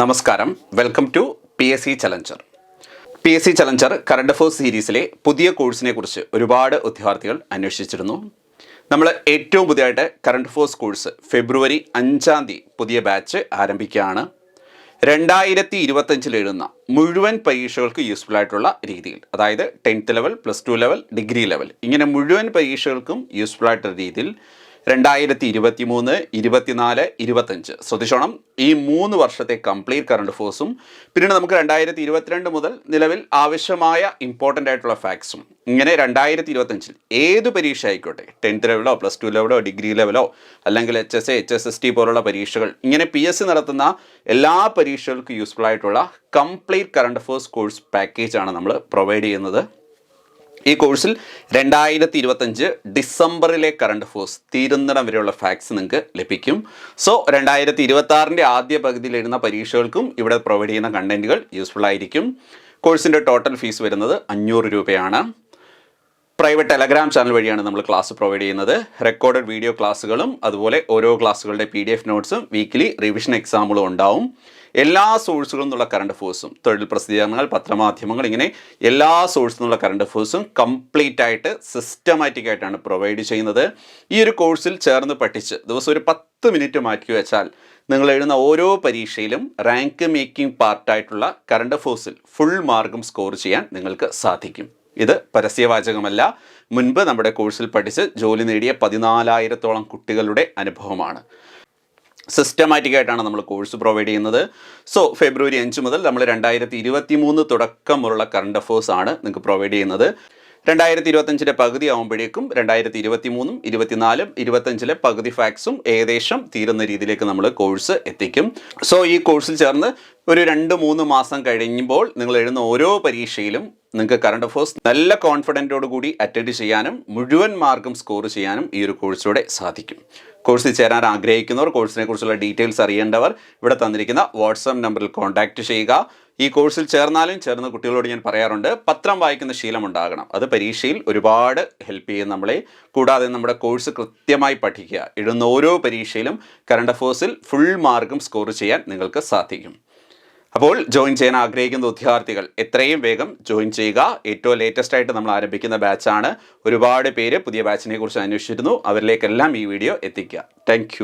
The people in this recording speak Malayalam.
നമസ്കാരം. Welcome to P S C challenger P S C challenger current affairs സീരീസിലെ പുതിയ കോഴ്സിനെ കുറിച്ച് ഒരുപാട് ഉദ്യോഗാർത്ഥികൾ അന്വേഷിച്ചിരുന്നു. നമ്മൾ ഏറ്റവും പുതിയതായിട്ട് കറണ്ട് അഫേഴ്സ് കോഴ്സ് ഫെബ്രുവരി അഞ്ചാം തീയതി പുതിയ ബാച്ച് ആരംഭിക്കുകയാണ്. രണ്ടായിരത്തി ഇരുപത്തഞ്ചിൽ എഴുതുന്ന മുഴുവൻ പരീക്ഷകൾക്ക് യൂസ്ഫുൾ ആയിട്ടുള്ള രീതിയിൽ അതായത് tenth level plus two level degree level ഇങ്ങനെ മുഴുവൻ പരീക്ഷകൾക്കും യൂസ്ഫുൾ ആയിട്ടുള്ള രീതിയിൽ രണ്ടായിരത്തി ഇരുപത്തി മൂന്ന് ഇരുപത്തിനാല് ഇരുപത്തഞ്ച് ശ്രദ്ധിച്ചോണം. ഈ മൂന്ന് വർഷത്തെ കംപ്ലീറ്റ് കറണ്ട് ഫോഴ്സും പിന്നീട് നമുക്ക് രണ്ടായിരത്തി ഇരുപത്തിരണ്ട് മുതൽ നിലവിൽ ആവശ്യമായ ഇമ്പോർട്ടന്റ് ആയിട്ടുള്ള ഫാക്ട്സും ഇങ്ങനെ രണ്ടായിരത്തി ഇരുപത്തഞ്ചിൽ ഏത് പരീക്ഷ ആയിക്കോട്ടെ? ടെൻത്ത് ലെവലോ പ്ലസ് ടു ലെവലോ ഡിഗ്രി ലെവലോ അല്ലെങ്കിൽ H S A H S S T പോലുള്ള പരീക്ഷകൾ ഇങ്ങനെ പി എസ് സി നടത്തുന്ന എല്ലാ പരീക്ഷകൾക്കും യൂസ്ഫുൾ ആയിട്ടുള്ള കംപ്ലീറ്റ് കറണ്ട് ഫോഴ്സ് കോഴ്സ് പാക്കേജാണ് നമ്മൾ പ്രൊവൈഡ് ചെയ്യുന്നത്. ഈ കോഴ്സിൽ രണ്ടായിരത്തി ഇരുപത്തഞ്ച് ഡിസംബറിലെ കറണ്ട് ഫോഴ്സ് തീരുന്നിടം വരെയുള്ള ഫാക്ട്സ് നിങ്ങൾക്ക് ലഭിക്കും. സോ രണ്ടായിരത്തി ഇരുപത്തി ആറിന്റെ ആദ്യ പകുതിയിൽ എഴുതുന്ന പരീക്ഷകൾക്കും ഇവിടെ പ്രൊവൈഡ് ചെയ്യുന്ന കണ്ടന്റുകൾ യൂസ്ഫുൾ ആയിരിക്കും. കോഴ്സിന്റെ ടോട്ടൽ ഫീസ് വരുന്നത് അഞ്ഞൂറ് രൂപയാണ്. പ്രൈവറ്റ് ടെലഗ്രാം ചാനൽ വഴിയാണ് നമ്മൾ ക്ലാസ് പ്രൊവൈഡ് ചെയ്യുന്നത്. റെക്കോർഡഡ് വീഡിയോ ക്ലാസ്സുകളും അതുപോലെ ഓരോ ക്ലാസ്സുകളുടെ പി ഡി എഫ് നോട്ട്സും വീക്കിലി റിവിഷൻ എക്സാമുകളും ഉണ്ടാവും. എല്ലാ സോഴ്സുകളിൽ നിന്നുള്ള കറണ്ട് അഫേഴ്സും തൊഴിൽ പ്രസിദ്ധീകരണങ്ങൾ പത്രമാധ്യമങ്ങൾ ഇങ്ങനെ എല്ലാ സോഴ്സിൽ നിന്നുള്ള കറണ്ട് അഫേഴ്സും കംപ്ലീറ്റ് ആയിട്ട് സിസ്റ്റമാറ്റിക് ആയിട്ടാണ് പ്രൊവൈഡ് ചെയ്യുന്നത്. ഈ ഒരു കോഴ്സിൽ ചേർന്ന് പഠിച്ച് ദിവസം ഒരു പത്ത് മിനിറ്റ് മാറ്റി വെച്ചാൽ നിങ്ങൾ എഴുതുന്ന ഓരോ പരീക്ഷയിലും റാങ്ക് മേക്കിംഗ് പാർട്ടായിട്ടുള്ള കറണ്ട് അഫേഴ്സിൽ ഫുൾ മാർക്കും സ്കോർ ചെയ്യാൻ നിങ്ങൾക്ക് സാധിക്കും. ഇത് പരസ്യവാചകമല്ല. മുൻപ് നമ്മുടെ കോഴ്സിൽ പഠിച്ച് ജോലി നേടിയ പതിനാലായിരത്തോളം കുട്ടികളുടെ അനുഭവമാണ്. സിസ്റ്റമാറ്റിക് ആയിട്ടാണ് നമ്മൾ കോഴ്സ് പ്രൊവൈഡ് ചെയ്യുന്നത്. സോ ഫെബ്രുവരി അഞ്ച് മുതൽ നമ്മൾ രണ്ടായിരത്തി ഇരുപത്തി മൂന്ന് തുടക്കമുള്ള കറണ്ട് അഫേഴ്സ് ആണ് നിങ്ങൾക്ക് പ്രൊവൈഡ് ചെയ്യുന്നത്. രണ്ടായിരത്തി ഇരുപത്തഞ്ചിന്റെ പകുതി ആകുമ്പോഴേക്കും രണ്ടായിരത്തി ഇരുപത്തി മൂന്നും ഇരുപത്തിനാലും ഇരുപത്തഞ്ചിലെ പകുതി ഫാക്സും ഏകദേശം തീരുന്ന രീതിയിലേക്ക് നമ്മൾ കോഴ്സ് എത്തിക്കും. സോ ഈ കോഴ്സിൽ ചേർന്ന് ഒരു രണ്ട് മൂന്ന് മാസം കഴിയുമ്പോൾ നിങ്ങൾ എഴുതുന്ന ഓരോ പരീക്ഷയിലും നിങ്ങൾക്ക് കറണ്ട് അഫേഴ്സ് നല്ല കോൺഫിഡന്റോട് കൂടി അറ്റൻഡ് ചെയ്യാനും മുഴുവൻ മാർക്കും സ്കോർ ചെയ്യാനും ഈ ഒരു കോഴ്സിലൂടെ സാധിക്കും. കോഴ്സിൽ ചേരാൻ ആഗ്രഹിക്കുന്നവർ കോഴ്സിനെ കുറിച്ചുള്ള ഡീറ്റെയിൽസ് അറിയേണ്ടവർ ഇവിടെ തന്നിരിക്കുന്ന വാട്സാപ്പ് നമ്പറിൽ കോൺടാക്റ്റ് ചെയ്യുക. ഈ കോഴ്സിൽ ചേർന്നാലും ചേർന്ന കുട്ടികളോട് ഞാൻ പറയാറുണ്ട് പത്രം വായിക്കുന്ന ശീലം ഉണ്ടാകണം. അത് പരീക്ഷയിൽ ഒരുപാട് ഹെൽപ്പ് ചെയ്യും നമ്മളെ. കൂടാതെ നമ്മുടെ കോഴ്സ് കൃത്യമായി പഠിക്കുക. ഇടുന്ന ഓരോ പരീക്ഷയിലും കറണ്ട് അഫേഴ്സിൽ ഫുൾ മാർക്കും സ്കോർ ചെയ്യാൻ നിങ്ങൾക്ക് സാധിക്കും. അപ്പോൾ ജോയിൻ ചെയ്യാൻ ആഗ്രഹിക്കുന്ന ഉദ്യോഗാർത്ഥികൾ എത്രയും വേഗം ജോയിൻ ചെയ്യുക. ഏറ്റവും ലേറ്റസ്റ്റ് ആയിട്ട് നമ്മൾ ആരംഭിക്കുന്ന ബാച്ചാണ് ഒരുപാട് പേര് പുതിയ ബാച്ചിനെ കുറിച്ച് അന്വേഷിച്ചിരുന്നു. അവരിലേക്കെല്ലാം ഈ വീഡിയോ എത്തിക്കുക. താങ്ക്